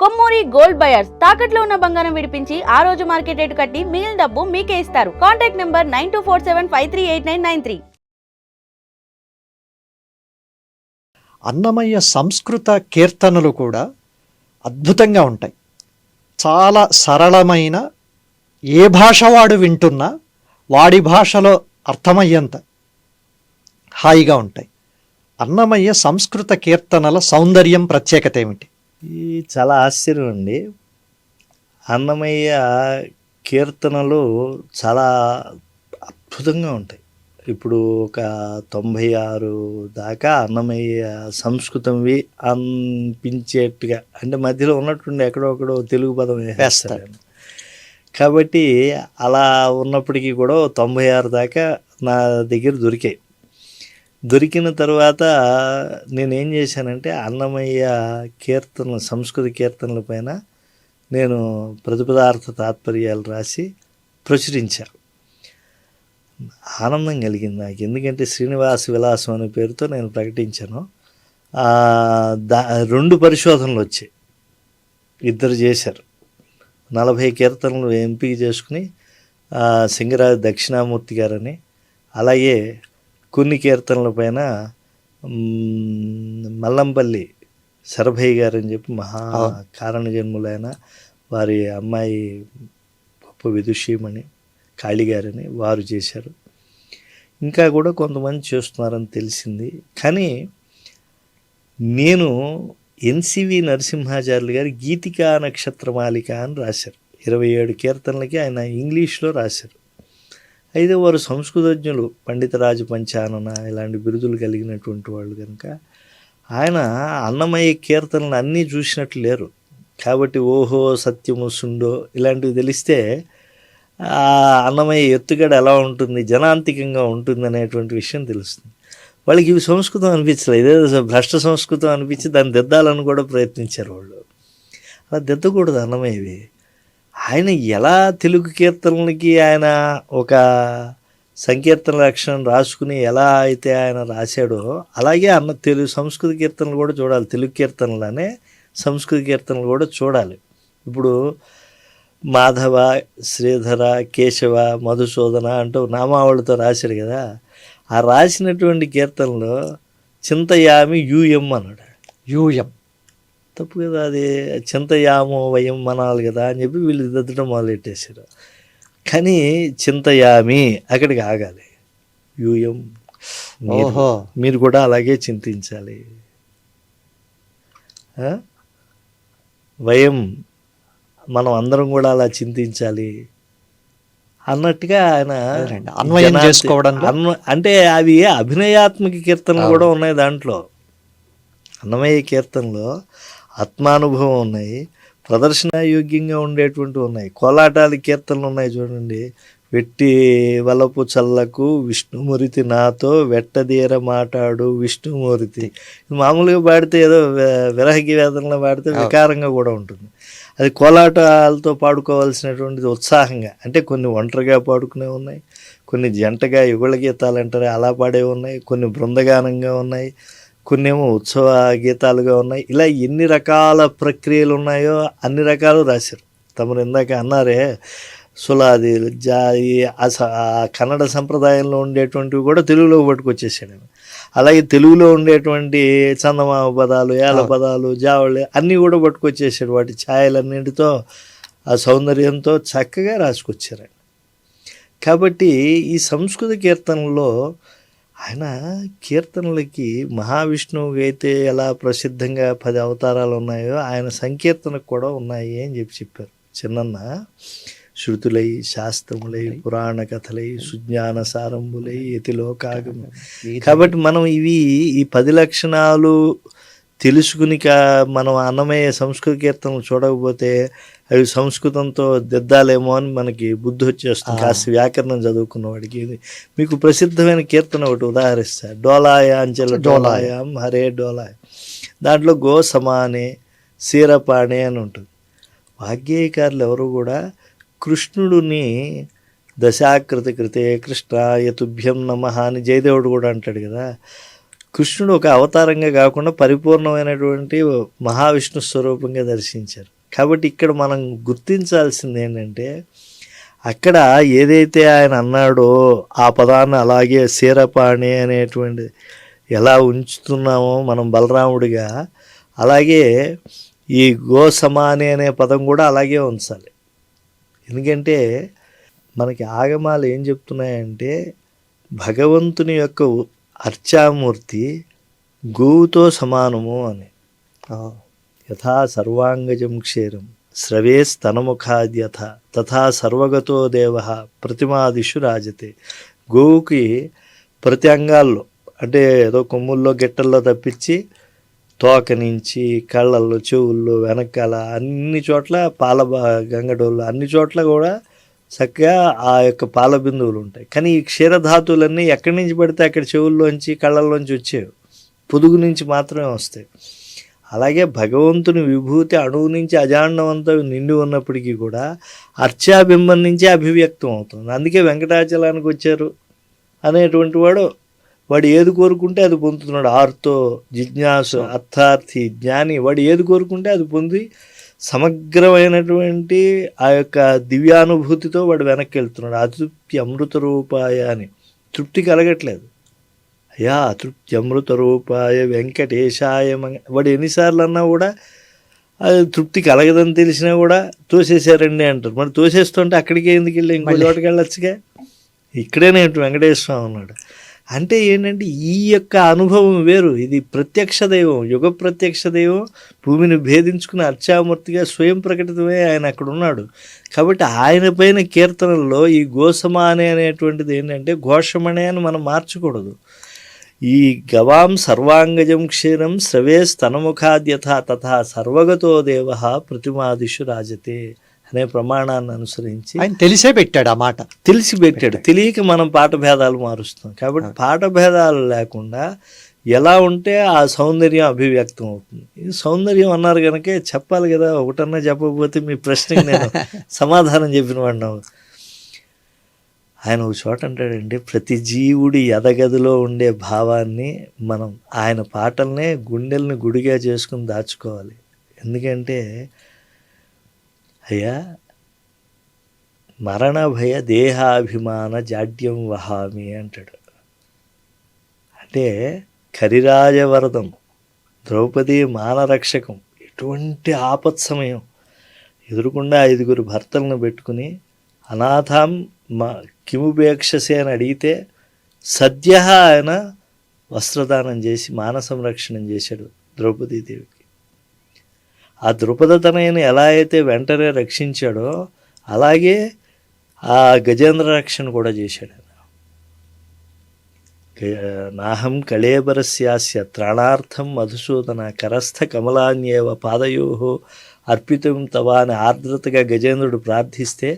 Kommuri gold buyers తాకట్లో ఉన్న బంగారం విడిపించి ఆ రోజు మార్కెట్ రేటు కట్టి మిగిలిన డబ్బు మీకే ఇస్తారు. Contact number nine two four seven five three eight nine nine three. Annamayya సంస్కృత కీర్తనలు కూడా అద్భుతంగా ఉంటాయి. చాలా సరళమైన ఏ భాష వాడు వింటున్నా వాడి భాషలో అర్థమయ్యేంత హాయిగా ఉంటాయి. అన్నమయ్య సంస్కృత కీర్తనల సౌందర్యం ప్రత్యేకత ఏమిటి? ఇది చాలా ఆశ్చర్యం అండి. అన్నమయ్య కీర్తనలు చాలా అద్భుతంగా ఉంటాయి. ఇప్పుడు ఒక తొంభై ఆరు దాకా అన్నమయ్య సంస్కృతంవి అనిపించేట్టుగా అంటే మధ్యలో ఉన్నట్టుండి ఎక్కడో ఒకడో తెలుగు పదం వేస్తారు. కాబట్టి అలా ఉన్నప్పటికీ కూడా తొంభై ఆరు దాకా నా దగ్గర దొరికాయి. దొరికిన తర్వాత నేనేం చేశానంటే అన్నమయ్య కీర్తన సంస్కృత కీర్తనల పైన నేను ప్రతిపదార్థ తాత్పర్యాలు రాసి ప్రచురించా. ఆనందం కలిగింది నాకు. ఎందుకంటే శ్రీనివాస విలాసం అనే పేరుతో నేను ప్రకటించాను. దా రెండు పరిశోధనలు వచ్చాయి. ఇద్దరు చేశారు. నలభై కీర్తనలు ఎంపిక చేసుకుని సింగరాజు దక్షిణామూర్తి గారని అలాగే కొన్ని కీర్తనల పైన మల్లంపల్లి శరభయ్య గారు అని చెప్పి మహా. కారణ జన్ములైన వారి అమ్మాయి గొప్ప విదుషీమణి కాళీ గారని వారు చేశారు. ఇంకా కూడా కొంతమంది చేస్తున్నారని తెలిసింది. కానీ నేను ఎన్సివి నరసింహాచార్యులు గారి గీతికా నక్షత్రమాలిక అని రాశారు. ఇరవై ఏడు కీర్తనలకి ఆయన ఇంగ్లీష్లో రాశారు. అయితే వారు సంస్కృతజ్ఞులు పండితరాజు పంచానన ఇలాంటి బిరుదులు కలిగినటువంటి వాళ్ళు కనుక ఆయన అన్నమయ్య కీర్తనలు అన్నీ చూసినట్లు లేరు. కాబట్టి ఓహో సత్యము సుండో ఇలాంటివి తెలిస్తే ఆ అన్నమయ్య ఎత్తుగడ ఎలా ఉంటుంది జనాంతికంగా ఉంటుంది అనేటువంటి విషయం తెలుస్తుంది. వాళ్ళకి ఇవి సంస్కృతం అనిపించలేదు. ఇదే భ్రష్ట సంస్కృతం అనిపించి దాన్ని దిద్దాలని కూడా ప్రయత్నించారు వాళ్ళు. అలా దిద్దకూడదు అన్నమయ్యవి. ఆయన ఎలా తెలుగు కీర్తనలకి ఆయన ఒక సంకీర్తన లక్షణం రాసుకుని ఎలా అయితే ఆయన రాశాడో అలాగే అన్న తెలుగు సంస్కృత కీర్తనలు కూడా చూడాలి. తెలుగు కీర్తనలనే సంస్కృత కీర్తనలు కూడా చూడాలి. ఇప్పుడు మాధవ శ్రీధర కేశవ మధుసూదన అంటూ నామావళితో రాశాడు కదా. ఆ రాసినటువంటి కీర్తనలో చింతయామి యూఎం అన్నాడు. యూఎం. తప్పు కదా అది? చింతయామో వయం అనాలి కదా అని చెప్పి వీళ్ళు దిద్దడం మొదలెట్టేశారు. కానీ చింతయామి అక్కడికి ఆగాలి. యూఎం మీరు- ఓహో. మీరు కూడా అలాగే చింతించాలి? వయం మనం అందరం కూడా అలా చింతించాలి అన్నట్టుగా ఆయన. అన్వయం? అన్వ- అంటే అవి అభినయాత్మక కీర్తనలు కూడా ఉన్నాయి దాంట్లో. అన్నమయ్య కీర్తనలో ఆత్మానుభవం ఉన్నాయి ప్రదర్శనాయోగ్యంగా ఉండేటువంటి ఉన్నాయి. కోలాటాల కీర్తనలు ఉన్నాయి చూడండి. వెట్టి వలపు చల్లకు విష్ణుమూర్తి నాతో వెట్టదీర మాటాడు విష్ణుమూర్తి. మామూలుగా పాడితే ఏదో వి- విరహగి వేదనలో పాడితే వికారంగా కూడా ఉంటుంది. అది కోలాటాలతో పాడుకోవాల్సినటువంటిది ఉత్సాహంగా అంటే కొన్ని ఒంటరిగా పాడుకునే ఉన్నాయి కొన్ని జంటగా యుగళ గీతాలు అంటారు అలా పాడేవి ఉన్నాయి కొన్ని బృందగానంగా ఉన్నాయి. కొన్ని ఏమో ఉత్సవ గీతాలుగా ఉన్నాయి ఇలా ఎన్ని రకాల ప్రక్రియలు ఉన్నాయో అన్ని రకాలు రాశారు తమరు ఇందాక అన్నారే సులాది జా ఈ అస- ఆ కన్నడ సంప్రదాయంలో ఉండేటువంటివి కూడా తెలుగులో పట్టుకొచ్చేసాడు. అలాగే తెలుగులో ఉండేటువంటి చందమామ పదాలు ఏల పదాలు జావళి అన్నీ కూడా పట్టుకొచ్చేసాడు వాటి ఛాయలన్నింటితో ఆ సౌందర్యంతో చక్కగా రాసుకొచ్చారు ఆయన. కాబట్టి ఈ సంస్కృత కీర్తనలో ఆయన కీర్తనలకి మహావిష్ణువుకి అయితే ఎలా ప్రసిద్ధంగా పది అవతారాలు ఉన్నాయో ఆయన సంకీర్తనకు కూడా ఉన్నాయి అని చెప్పి చెప్పారు. చిన్నన్న శృతులై శాస్త్రములై పురాణ కథలై సుజ్ఞాన సారంభులై యతిలోకాగమ. కాబట్టి మనం ఇవి ఈ పది లక్షణాలు తెలుసుకుని కా మనం అన్నమయ్య సంస్కృత కీర్తనలు చూడకపోతే అవి సంస్కృతంతో దిద్దాలేమో అని మనకి బుద్ధి వచ్చేస్తుంది. కాస్త వ్యాకరణం చదువుకున్న వాడికి మీకు ప్రసిద్ధమైన కీర్తన ఒకటి ఉదాహరిస్తా. డోలాయ అంచెల డోలాయాం. హరే డోలాయ. దాంట్లో గో సమానే సీరపాణే అని ఉంటుంది. వాగ్గేయకారులు ఎవరు కూడా కృష్ణుడిని దశాకృతి కృతే కృష్ణ యతుభ్యం నమ అని జయదేవుడు కూడా అంటాడు కదా. కృష్ణుడు ఒక అవతారంగా కాకుండా పరిపూర్ణమైనటువంటి మహావిష్ణు స్వరూపంగా దర్శించారు. కాబట్టి ఇక్కడ మనం గుర్తించాల్సింది ఏంటంటే అక్కడ ఏదైతే ఆయన అన్నాడో ఆ పదాన్ని అలాగే శీరపాణి అనేటువంటి ఎలా ఉంచుతున్నామో మనం బలరాముడిగా అలాగే ఈ గోసమాని అనే పదం కూడా అలాగే ఉంచాలి. ఎందుకంటే మనకి ఆగమాలు ఏం చెప్తున్నాయంటే భగవంతుని యొక్క అర్చామూర్తి గోవుతో సమానము అని. యథా సర్వాంగజం క్షీరం స్రవే స్తనముఖాద్యథ తథా సర్వగతో దేవ ప్రతిమాదిషు రాజతే. గోవుకి ప్రతి అంగాల్లో అంటే ఏదో కొమ్ముల్లో గిట్టల్లో తప్పించి తోక నుంచి కళ్ళల్లో చెవుల్లో వెనకాల అన్ని చోట్ల పాల గంగడోళ్ళు అన్ని చోట్ల కూడా చక్కగా ఆ యొక్క పాల బిందువులు ఉంటాయి. కానీ ఈ క్షీరధాతువులన్నీ ఎక్కడి నుంచి పడితే అక్కడ చెవుల్లోంచి కళ్ళల్లోంచి వచ్చేవి. పొదుగు నుంచి మాత్రమే వస్తాయి. అలాగే భగవంతుని విభూతి అణువు నుంచి అజాండవంతా నిండి ఉన్నప్పటికీ కూడా అర్చాబింబం నుంచే అభివ్యక్తం అవుతుంది. అందుకే వెంకటాచలానికి వచ్చారు అనేటువంటి వాడు. వాడు ఏది కోరుకుంటే అది పొందుతున్నాడు. ఆర్తో జిజ్ఞాసు అర్థార్థి జ్ఞాని. వాడు ఏది కోరుకుంటే అది పొంది సమగ్రమైనటువంటి ఆ యొక్క దివ్యానుభూతితో వాడు వెనక్కి వెళ్తున్నాడు అతృప్తి అమృత రూపాయ అని. తృప్తి కలగట్లేదు. అయ్యా అతృప్తి అమృత రూపాయ వెంకటేశాయ వాడు ఎన్నిసార్లు అన్నా కూడా అది తృప్తి కలగదని తెలిసినా కూడా తోసేశారండి అంటారు. మరి తోసేస్తుంటే అక్కడికి ఎందుకు వెళ్ళి ఇంకో చోటకి వెళ్ళొచ్చుగా? ఇక్కడేనే వెంకటేశ్వర స్వామి ఉన్నాడు. అంటే ఏంటంటే ఈ యొక్క అనుభవం వేరు. ఇది ప్రత్యక్ష దైవం యుగ ప్రత్యక్ష దైవం భూమిని భేదించుకుని అర్చామూర్తిగా స్వయం ప్రకటితమే ఆయన అక్కడ ఉన్నాడు. కాబట్టి ఆయన పైన కీర్తనల్లో ఈ గోసమానే అనేటువంటిది ఏంటంటే ఘోషమణే అని మనం మార్చకూడదు. ఈ గవాం సర్వాంగజం క్షీరం శ్రవే స్తనముఖాద్యథ తథా సర్వగతో దేవ ప్రతిమాదిషు రాజతే. అనే ప్రమాణాన్ని అనుసరించి ఆయన తెలిసే పెట్టాడు ఆ మాట. తెలిసి పెట్టాడు. తెలియక మనం పాట భేదాలు మారుస్తాం కాబట్టి పాట భేదాలు లేకుండా ఎలా ఉంటే ఆ సౌందర్యం అభివ్యక్తం అవుతుంది. ఇది సౌందర్యం అన్నారు కనుక చెప్పాలి కదా ఒకటన్నా చెప్పకపోతే మీ ప్రశ్నకి నేను సమాధానం చెప్పిన వాడినావు ఆయన ఒక చోట అంటాడండి ప్రతి జీవుడి ఎదగదిలో ఉండే భావాన్ని మనం ఆయన పాటల్నే గుండెల్ని గుడిగా చేసుకుని దాచుకోవాలి. ఎందుకంటే అయ్యా మరణ భయ దేహాభిమాన జాడ్యం వహామి అంటాడు. అంటే కరిరాజవరదం ద్రౌపది మానరక్షకం ఎటువంటి ఆపత్ సమయం ఎదురుకుండా ఐదుగురు భర్తలను పెట్టుకుని అనాథం మా కిముపేక్షసే అని అడిగితే సద్య ఆయన వస్త్రదానం చేసి మాన సంరక్షణం చేశాడు ద్రౌపదీదేవికి ఆ ద్రుపద తనయుని ఎలా అయితే వెంటనే రక్షించాడో అలాగే ఆ గజేంద్ర రక్షణ కూడా చేశాడు. నాహం కళేబరస్యాస్య త్రాణార్థం మధుసూదన కరస్థ కమలాన్యేవ పాదయో అర్పితం తవా అని ఆర్ద్రతగా గజేంద్రుడు ప్రార్థిస్తే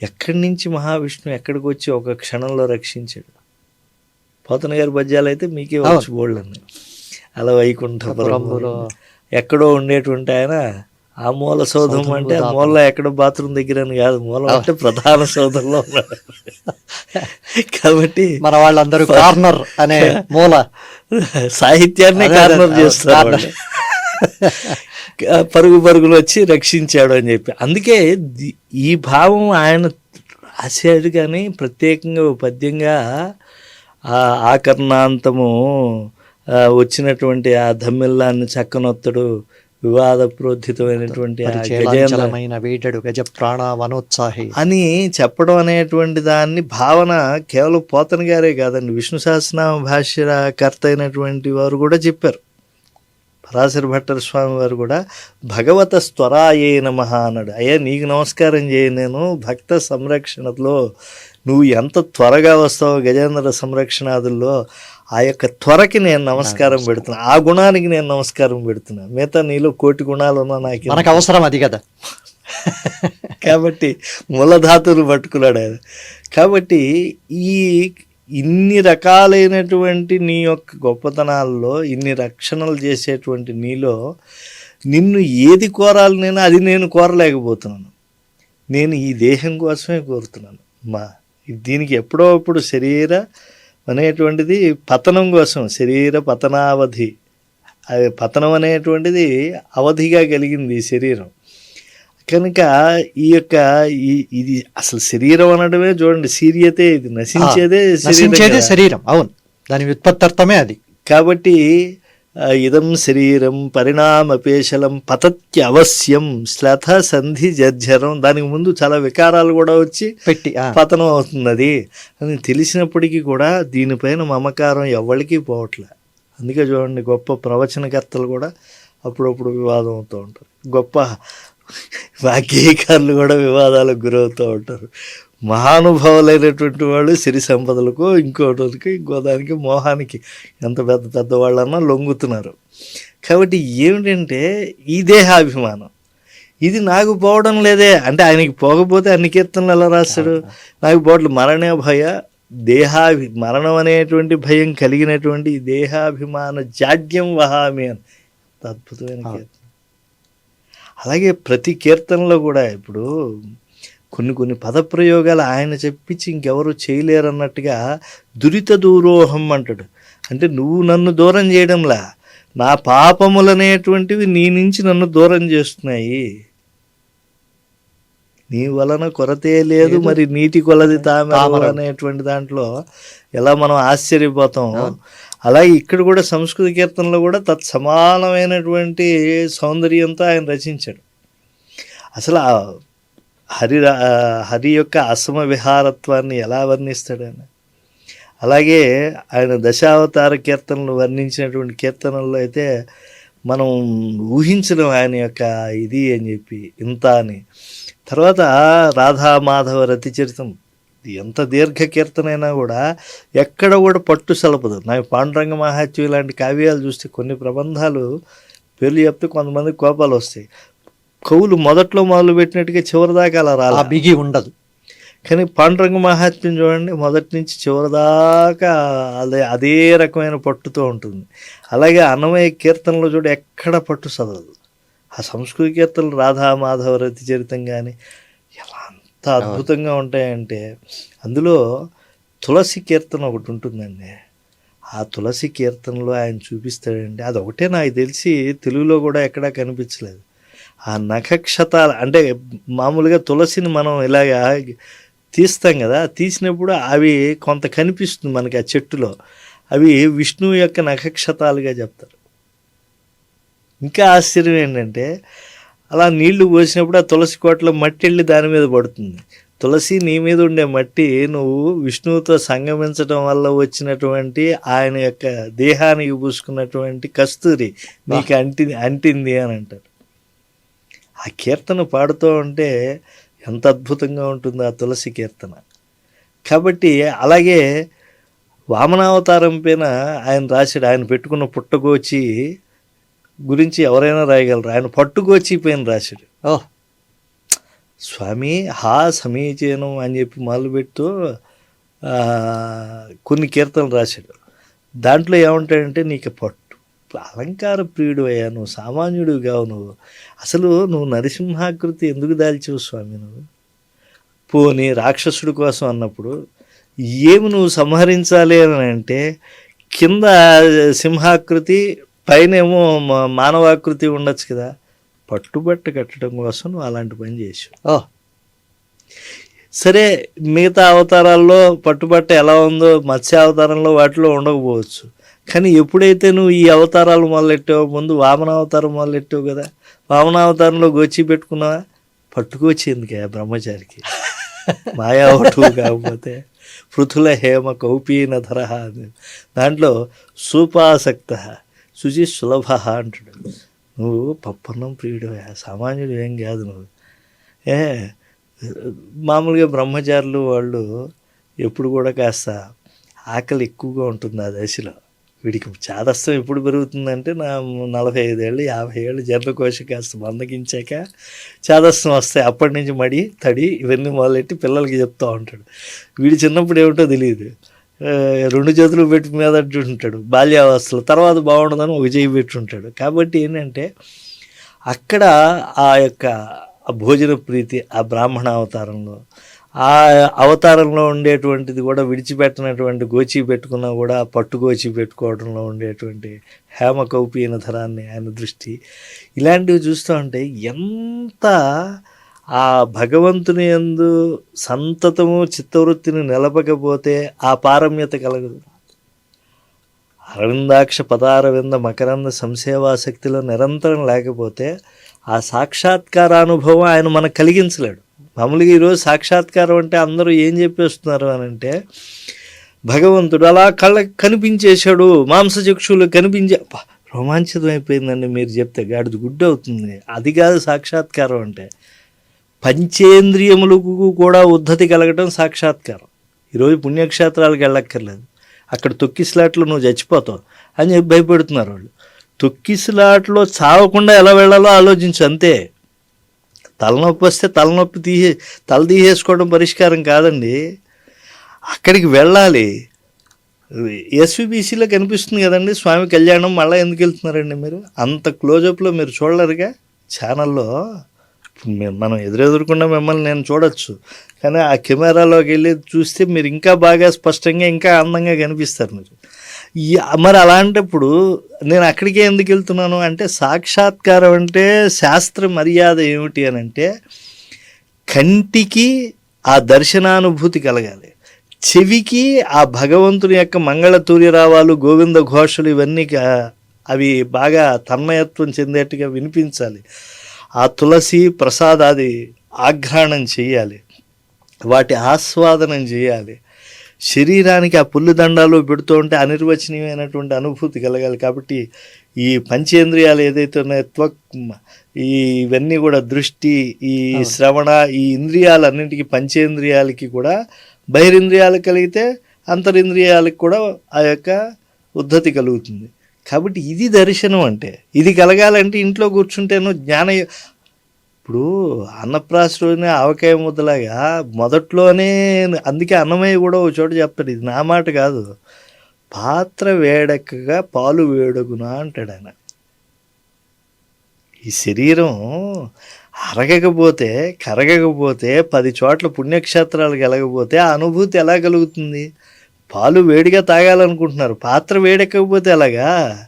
ఎక్కడి నుంచి మహావిష్ణువు ఎక్కడికి వచ్చి ఒక క్షణంలో రక్షించాడు? పోతన గారి పద్యాలు అయితే మీకే వచ్చి బోళ్ళని అలా వైకుంఠపురములో పురములో. ఎక్కడో ఉండేటువంటి ఆయన ఆ మూల సౌధం అంటే ఆ మూల ఎక్కడో బాత్రూమ్ దగ్గర అని కాదు మూల అంటే ప్రధాన సౌధంలో ఉన్నాడు. కాబట్టి మన వాళ్ళందరూ కార్నర్ అనే మూల. సాహిత్యాన్ని కార్నర్ చేస్తారు. పరుగు పరుగులు వచ్చి రక్షించాడు అని చెప్పి. అందుకే ఈ భావం ఆయన రాశాడు కానీ ప్రత్యేకంగా పద్యంగా ఆ ఆకర్ణాంతము వచ్చినటువంటి ఆ ధమ్మిల్లాన్ని చక్కనొత్తడు వివాద ప్రోద్ధితమైనటువంటి ఆ గజేంద్ర పరిచయలాంఛలమైన వీడడు గజ ప్రాణ వనోత్సాహి అని చెప్పడం అనేటువంటి దాన్ని భావన కేవలం పోతన గారే కాదండి విష్ణు సహస్రనామ భాష్యకర్త అయినటువంటి వారు కూడా చెప్పారు. పరాశర భట్టర్ స్వామి వారు కూడా భగవత స్వరాయే నమ అన్నాడు. అయ్యా నీకు నమస్కారం చేయ నేను భక్త సంరక్షణలో నువ్వు ఎంత త్వరగా వస్తావో గజేంద్ర సంరక్షణాదుల్లో ఆ యొక్క త్వరకి నేను నమస్కారం పెడుతున్నా. ఆ గుణానికి నేను నమస్కారం పెడుతున్నా. మిగతా నీలో కోటి గుణాలు ఉన్నా నాకు మనకు అవసరం అది కదా. కాబట్టి మూలధాతులు పట్టుకున్నాడు ఆయన. కాబట్టి ఈ ఇన్ని రకాలైనటువంటి నీ యొక్క గొప్పతనాల్లో ఇన్ని రక్షణలు చేసేటువంటి నీలో నిన్ను ఏది కోరాలి నేను అది నేను కోరలేకపోతున్నాను. నేను ఈ దేహం కోసమే కోరుతున్నాను. మా దీనికి ఎప్పుడో అప్పుడు శరీర అనేటువంటిది పతనం కోసం శరీర పతనావధి. అది పతనం అనేటువంటిది అవధిగా కలిగింది శరీరం. కనుక ఈ యొక్క ఈ ఇది అసలు శరీరం అనడమే చూడండి సీరియతే ఇది. నశించేదే శరీరం నశించేదే కదా. శరీరం. అవును. దాని వ్యుత్పత్తర్థమే అది. కాబట్టి ఇదం శరీరం పరిణామపేశలం పతత్య అవశ్యం శ్లథ సంధి జర్జరం దానికి ముందు చాలా వికారాలు కూడా వచ్చి పెట్టి పతనం అవుతుంది అది అని తెలిసినప్పటికీ కూడా దీనిపైన మమకారం ఎవరికి పోవట్లే. అందుకే చూడండి గొప్ప ప్రవచనకర్తలు కూడా అప్పుడప్పుడు వివాదం అవుతూ ఉంటారు. గొప్ప వాక్యకారులు కూడా వివాదాలకు గురవుతూ ఉంటారు. మహానుభావులైనటువంటి వాళ్ళు సిరి సంపదలకు ఇంకోటికి ఇంకో దానికి మోహానికి ఎంత పెద్ద పెద్ద వాళ్ళన్నా లొంగుతున్నారు. కాబట్టి ఏమిటంటే ఈ దేహాభిమానం. ఇది నాకు పోవడం లేదే. అంటే ఆయనకి పోకపోతే అన్ని కీర్తనలు ఎలా రాస్తాడు? నాకు పోవట్లేదు మరణే భయ. దేహాభి మరణం అనేటువంటి భయం కలిగినటువంటి దేహాభిమాన జాడ్యం వహామి అని. అద్భుతమైన కీర్తన. అలాగే ప్రతి కీర్తనలో కూడా ఇప్పుడు కొన్ని కొన్ని పదప్రయోగాలు ఆయన చెప్పించి ఇంకెవరు చేయలేరు అన్నట్టుగా దురిత దూరోహం అంటాడు. అంటే నువ్వు నన్ను దూరం చేయడంలా? నా పాపములనేటువంటివి నీ నుంచి నన్ను దూరం చేస్తున్నాయి. నీ వలన కొరతే లేదు మరి నీటి కొలది తామర. అనేటువంటి దాంట్లో ఎలా మనం ఆశ్చర్యపోతాం? అలాగే ఇక్కడ కూడా సంస్కృత కీర్తనలో కూడా తత్సమానమైనటువంటి సౌందర్యంతో ఆయన రచించాడు. అసలు ఆ హరి హరి యొక్క అసమ విహారత్వాన్ని ఎలా వర్ణిస్తాడు ఆయన? అలాగే ఆయన దశావతార కీర్తనలు వర్ణించినటువంటి కీర్తనల్లో అయితే మనం ఊహించడం ఆయన యొక్క ఇది అని చెప్పి ఇంత అని. తర్వాత రాధా మాధవ రతిచరితం ఎంత దీర్ఘ కీర్తనైనా కూడా ఎక్కడ కూడా పట్టు సలపదు. నాకు పాండురంగ మహాత్యం ఇలాంటి కావ్యాలు చూస్తే కొన్ని ప్రబంధాలు పేర్లు చెప్తే కొంతమంది కోపాలు వస్తాయి. కవులు మొదట్లో మొదలు పెట్టినట్టుగా చివరి దాకా అలా రాలా? బిగి ఉండదు. కానీ పాండురంగ మహాత్మ్యం చూడండి మొదటి నుంచి చివరి దాకా అదే అదే రకమైన పట్టుతో ఉంటుంది. అలాగే అన్నమయ్య కీర్తనలో చూడ ఎక్కడ పట్టు చదవదు ఆ సంస్కృత కీర్తనలు రాధా మాధవ రతి చరితం కానీ ఎలా అంత అద్భుతంగా ఉంటాయంటే అందులో తులసి కీర్తన ఒకటి ఉంటుందండి. ఆ తులసి కీర్తనలో ఆయన చూపిస్తాడండి. అది ఒకటే నాకు తెలిసి తెలుగులో కూడా ఎక్కడా కనిపించలేదు. ఆ నఖక్షతాలు అంటే మామూలుగా తులసిని మనం ఇలాగా తీస్తాం కదా తీసినప్పుడు అవి కొంత కనిపిస్తుంది మనకి ఆ చెట్టులో. అవి విష్ణువు యొక్క నఖక్షతాలుగా చెప్తారు. ఇంకా ఆశ్చర్యం ఏంటంటే అలా నీళ్ళు పోసినప్పుడు ఆ తులసి కోటలో మట్టి వెళ్ళి దాని మీద పడుతుంది. తులసి నీ మీద ఉండే మట్టి నువ్వు విష్ణువుతో సంగమించడం వల్ల వచ్చినటువంటి ఆయన యొక్క దేహానికి పూసుకున్నటువంటి కస్తూరి నీకు అంటి అంటింది అని అంటారు. ఆ కీర్తన పాడుతూ ఉంటే ఎంత అద్భుతంగా ఉంటుందో ఆ తులసి కీర్తన. కాబట్టి అలాగే వామనావతారం పైన ఆయన రాశాడు ఆయన పెట్టుకున్న పుట్టగోచి గురించి ఎవరైనా రాయగలరు. ఆయన పట్టుగోచి పైన రాశాడు. ఓ స్వామి హా సమీచీనం అని చెప్పి మొదలు పెడుతూ కొన్ని కీర్తనలు రాశాడు. దాంట్లో ఏమంటాడంటే నీకు పట్టు అలంకార ప్రియుడు అయ్యా నువ్వు సామాన్యుడు కావు నువ్వు. అసలు నువ్వు నరసింహాకృతి ఎందుకు దాల్చివు స్వామి నువ్వు? పోనీ రాక్షసుడి కోసం అన్నప్పుడు ఏమి నువ్వు సంహరించాలి అని అంటే కింద సింహాకృతి పైనేమో మా- మానవాకృతి ఉండొచ్చు కదా. పట్టుబట్ట కట్టడం కోసం నువ్వు అలాంటి పని చేసావు ఓ. సరే మిగతా అవతారాల్లో పట్టుబట్ట ఎలా ఉందో మత్స్య అవతారంలో వాటిలో ఉండకపోవచ్చు. కానీ ఎప్పుడైతే నువ్వు ఈ అవతారాలు మొదలెట్టావో ముందు వామన అవతారం మొదలెట్టావు కదా వామన అవతారంలో గోచి పెట్టుకున్నావా? పట్టుకొచ్చి ఎందుకే బ్రహ్మచారికి? మాయా ఒకటు కాకపోతే పృథుల హేమ కౌపీనధర అని. దాంట్లో సూపాసక్త శుచి సులభ అంటాడు. నువ్వు పప్పన్నం ప్రియుడు సామాన్యుడు ఏం కాదు నువ్వు. ఏ మామూలుగా బ్రహ్మచారులు వాళ్ళు ఎప్పుడు కూడా కాస్త ఆకలి ఎక్కువగా ఉంటుంది ఆ దశలో. వీడికి చాదస్తం ఎప్పుడు పెరుగుతుందంటే నా నలభై ఐదేళ్ళు యాభై ఏళ్ళు జన్మకోశ కాస్త మందగించాక చాదస్తం వస్తాయి. అప్పటి నుంచి మడి తడి ఇవన్నీ మొదలెట్టి పిల్లలకి చెప్తూ ఉంటాడు. వీడి చిన్నప్పుడు ఏమిటో తెలియదు. రెండు చేతులు పెట్టి మీద ఉంటాడు బాల్యావస్థలు తర్వాత బాగుండదని ఒక చేయి పెట్టుంటాడు. కాబట్టి ఏంటంటే అక్కడ ఆ యొక్క ఆ భోజన ప్రీతి ఆ బ్రాహ్మణ అవతారంలో ఆ అవతారంలో ఉండేటువంటిది కూడా విడిచిపెట్టినటువంటి గోచి పెట్టుకున్నా కూడా పట్టు గోచి పెట్టుకోవడంలో ఉండేటువంటి హేమ కౌపీన ధరాన్ని ఆయన దృష్టి. ఇలాంటివి చూస్తూ ఉంటే ఎంత ఆ భగవంతుని యందు సంతతము చిత్తవృత్తిని నిలపకపోతే ఆ పారమ్యత కలగదు. అరవిందాక్ష పదారవింద మకరంద సంసేవాసక్తిలో నిరంతరం లేకపోతే ఆ సాక్షాత్కార అనుభవం ఆయన మనకు కలిగించలేడు. మామూలుగా ఈరోజు సాక్షాత్కారం అంటే అందరూ ఏం చెప్పేస్తున్నారు అని అంటే భగవంతుడు అలా కళ్ళకి కనిపించేశాడు మాంసచక్షులు కనిపించే అబ్బా, రోమాంచితం అయిపోయిందండి మీరు చెప్తే గాడిది గుడ్డు అవుతుంది. అది కాదు సాక్షాత్కారం అంటే పంచేంద్రియములకు కూడా ఉద్ధతి కలగటం సాక్షాత్కారం. ఈరోజు పుణ్యక్షేత్రాలకు వెళ్ళక్కర్లేదు. అక్కడ తొక్కిస్లాట్లో నువ్వు చచ్చిపోతావు అని చెప్పి భయపెడుతున్నారు వాళ్ళు. తొక్కిస్లాట్లో చావకుండా ఎలా వెళ్ళాలో ఆలోచించు అంతే. తలనొప్పి వస్తే తలనొప్పి తీసే తల తీసేసుకోవడం పరిష్కారం కాదండి. అక్కడికి వెళ్ళాలి. ఎస్విబిసిలో కనిపిస్తుంది కదండి స్వామి కళ్యాణం మళ్ళీ ఎందుకు వెళ్తున్నారండి మీరు? అంత క్లోజప్లో మీరు చూడలేరుగా? ఛానల్లో మేము మనం ఎదురెదురుకుండా మిమ్మల్ని నేను చూడొచ్చు. కానీ ఆ కెమెరాలోకి వెళ్ళి చూస్తే మీరు ఇంకా బాగా స్పష్టంగా ఇంకా అందంగా కనిపిస్తారు మీరు. మరి అలాంటప్పుడు నేను అక్కడికే ఎందుకు వెళ్తున్నాను అంటే సాక్షాత్కారం అంటే శాస్త్ర మర్యాద ఏమిటి అని అంటే కంటికి ఆ దర్శనానుభూతి కలగాలి. చెవికి ఆ భగవంతుని యొక్క మంగళ తూర్యరావాలు గోవింద ఘోషలు ఇవన్నీ అవి బాగా తన్మయత్వం చెందేట్టుగా వినిపించాలి. ఆ తులసి ప్రసాదాది ఆఘ్రాణం చేయాలి వాటి ఆస్వాదనం చేయాలి శరీరానికి ఆ పుల్లు దండాలు పెడుతూ ఉంటే అనిర్వచనీయమైనటువంటి అనుభూతి కలగాలి. కాబట్టి ఈ పంచేంద్రియాలు ఏదైతే ఉన్నాయో త్వక్ ఈ ఇవన్నీ కూడా దృష్టి ఈ శ్రవణ ఈ ఇంద్రియాలన్నింటికి పంచేంద్రియాలకి కూడా బహిరింద్రియాలకు కలిగితే అంతరింద్రియాలకు కూడా ఆ యొక్క ఉద్ధతి కలుగుతుంది. కాబట్టి ఇది దర్శనం అంటే ఇది కలగాలంటే ఇంట్లో కూర్చుంటేనో జ్ఞాన ఇప్పుడు అన్నప్రాసులోనే ఆవకాయ ముద్దలాగా మొదట్లోనే అందుకే అన్నమయ్య కూడా ఒక చోట చెప్తాడు ఇది నా మాట కాదు. పాత్ర వేడెక్కగా పాలు వేడగునా అంటాడు ఆయన. ఈ శరీరం అరగకపోతే కరగకపోతే పది చోట్ల పుణ్యక్షేత్రాలు కలగకపోతే ఆ అనుభూతి ఎలా కలుగుతుంది? పాలు వేడిగా తాగాలనుకుంటున్నారు. పాత్ర వేడెక్కకపోతే ఎలాగా?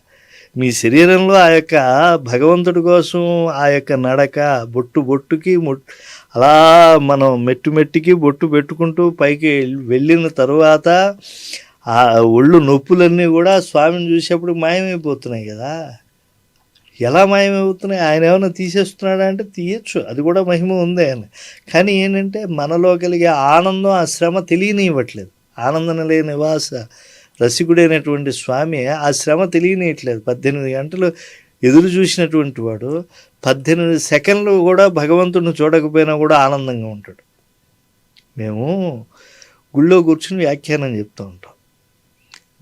మీ శరీరంలో ఆ యొక్క భగవంతుడి కోసం ఆ యొక్క నడక బొట్టు బొట్టుకి అలా మనం మెట్టు మెట్టుకి బొట్టు పెట్టుకుంటూ పైకి వెళ్ళిన తరువాత ఆ ఒళ్ళు నొప్పులన్నీ కూడా స్వామిని చూసేప్పుడు మాయమైపోతున్నాయి కదా. ఎలా మాయమైపోతున్నాయి? ఆయన ఏమైనా తీసేస్తున్నాడా అంటే తీయచ్చు అది కూడా మహిమ ఉంది ఆయన కానీ ఏంటంటే మనలో కలిగే ఆనందం ఆ శ్రమ తెలియనివ్వట్లేదు. ఆనందం లేని నివాస రసికుడైనటువంటి స్వామి ఆ శ్రమ తెలియనియట్లేదు. పద్దెనిమిది గంటలు ఎదురు చూసినటువంటి వాడు పద్దెనిమిది సెకండ్లు కూడా భగవంతుడిని చూడకపోయినా కూడా ఆనందంగా ఉంటాడు. మేము గుళ్ళో కూర్చుని వ్యాఖ్యానం చెప్తూ ఉంటాం.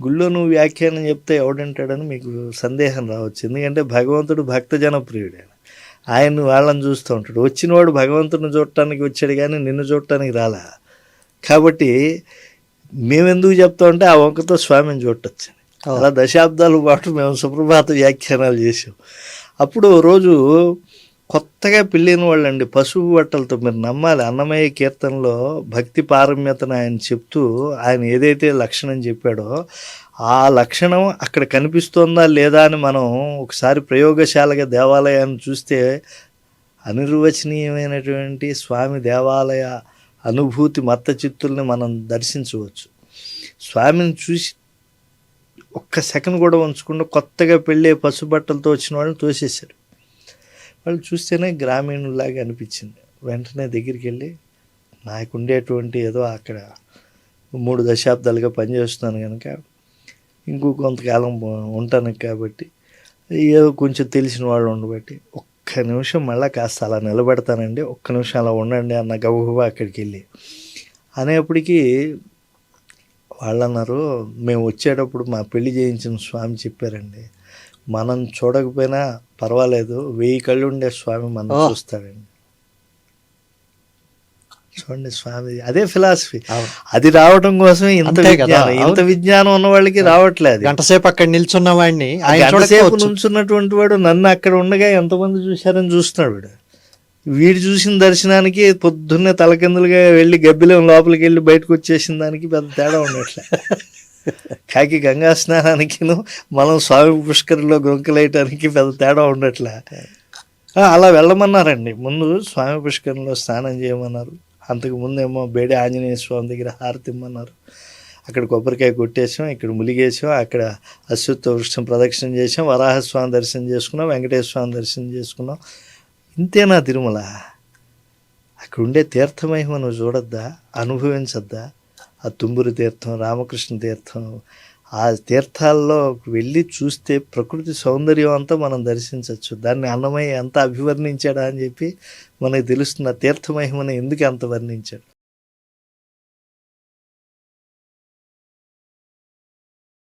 గుళ్ళో నువ్వు వ్యాఖ్యానం చెప్తే ఎవడంటాడని మీకు సందేహం రావచ్చు. ఎందుకంటే భగవంతుడు భక్తజన ప్రియుడు ఆయన ఆయన వాళ్ళని చూస్తూ ఉంటాడు. వచ్చినవాడు భగవంతుడిని చూడటానికి వచ్చాడు కానీ నిన్ను చూడటానికి రాలా. కాబట్టి మేమెందుకు చెప్తా ఉంటే ఆ వంకతో స్వామిని చూడటచ్చు అలా దశాబ్దాల పాటు మేము సుప్రభాత వ్యాఖ్యానాలు చేసాం అప్పుడు రోజు కొత్తగా పెళ్ళైన వాళ్ళండి పసుపు బట్టలతో మీరు నమ్మాలి. అన్నమయ్య కీర్తనలో భక్తి పారమ్యతను ఆయన చెప్తూ ఆయన ఏదైతే లక్షణం చెప్పాడో ఆ లక్షణం అక్కడ కనిపిస్తోందా లేదా అని మనం ఒకసారి ప్రయోగశాలగా దేవాలయాన్ని చూస్తే అనిర్వచనీయమైనటువంటి స్వామి దేవాలయ అనుభూతి మత్త చిత్తుల్ని మనం దర్శించవచ్చు. స్వామిని చూసి ఒక్క సెకండ్ కూడా ఉంచకుండా కొత్తగా పెళ్ళే పసుబట్టలతో వచ్చిన వాళ్ళని తోసేశారు. వాళ్ళు చూస్తేనే గ్రామీణులాగా అనిపించింది. వెంటనే దగ్గరికి వెళ్ళి నాకు ఉండేటువంటి ఏదో అక్కడ మూడు దశాబ్దాలుగా పనిచేస్తున్నాను కనుక ఇంకో కొంతకాలం ఉంటాను కాబట్టి ఏదో కొంచెం తెలిసిన వాళ్ళు ఉండబట్టి ఒక్క నిమిషం మళ్ళీ కాస్త అలా నిలబెడతానండి. ఒక్క నిమిషం అలా ఉండండి అన్న గబగబా అక్కడికి వెళ్ళి అనేప్పటికీ వాళ్ళు అన్నారు మేము వచ్చేటప్పుడు మా పెళ్ళి చేయించిన స్వామి చెప్పారండి. మనం చూడకపోయినా పర్వాలేదు. వెయ్యి కళ్ళు ఉండే స్వామి మనం. చూస్తాడండి. చూడండి స్వామి అదే ఫిలాసఫీ. అది రావడం కోసమే ఇంత విజ్ఞానం. ఇంత. విజ్ఞానం ఉన్న వాళ్ళకి రావట్లేదు గంట సేపు అక్కడ నిల్చున్న వాడిని గంటసేపు నుంచున్నటువంటి వాడు నన్ను అక్కడ ఉండగా ఎంతమంది చూశారని చూస్తున్నాడు వీడు. వీడు చూసిన దర్శనానికి పొద్దున్నే తలకిందులుగా వెళ్ళి గబ్బిలం లోపలికి వెళ్ళి బయటకు వచ్చేసిన దానికి పెద్ద తేడా ఉండట్లే. కాకి గంగా స్నానానికిను మనం స్వామి పుష్కరిలో గొంకలేయటానికి పెద్ద తేడా ఉండట్లే. ఆ, అలా వెళ్ళమన్నారండి. ముందు స్వామి పుష్కరంలో స్నానం చేయమన్నారు. అంతకుముందేమో బేడి ఆంజనేయ స్వామి దగ్గర హారతి ఇమ్మన్నారు. అక్కడ కొబ్బరికాయ కొట్టేసాం ఇక్కడ ములిగేసాం అక్కడ అశ్వత్థ వృక్షం ప్రదక్షిణ చేసాం వరాహస్వామి దర్శనం చేసుకున్నాం వెంకటేశ్వర స్వామి దర్శనం చేసుకున్నాం. ఇంతేనా తిరుమల? అక్కడ ఉండే తీర్థమహిమ నువ్వు చూడొద్దా? అనుభవించద్దా? ఆ తుమ్మురు తీర్థం రామకృష్ణ తీర్థం ఆ తీర్థాల్లో వెళ్ళి చూస్తే ప్రకృతి సౌందర్యం అంతా మనం దర్శించవచ్చు. దాన్ని అన్నమయ్య ఎంత అభివర్ణించాడా అని చెప్పి మనకు తెలుస్తుంది ఆ తీర్థమహిమని ఎందుకు అంత వర్ణించాడు?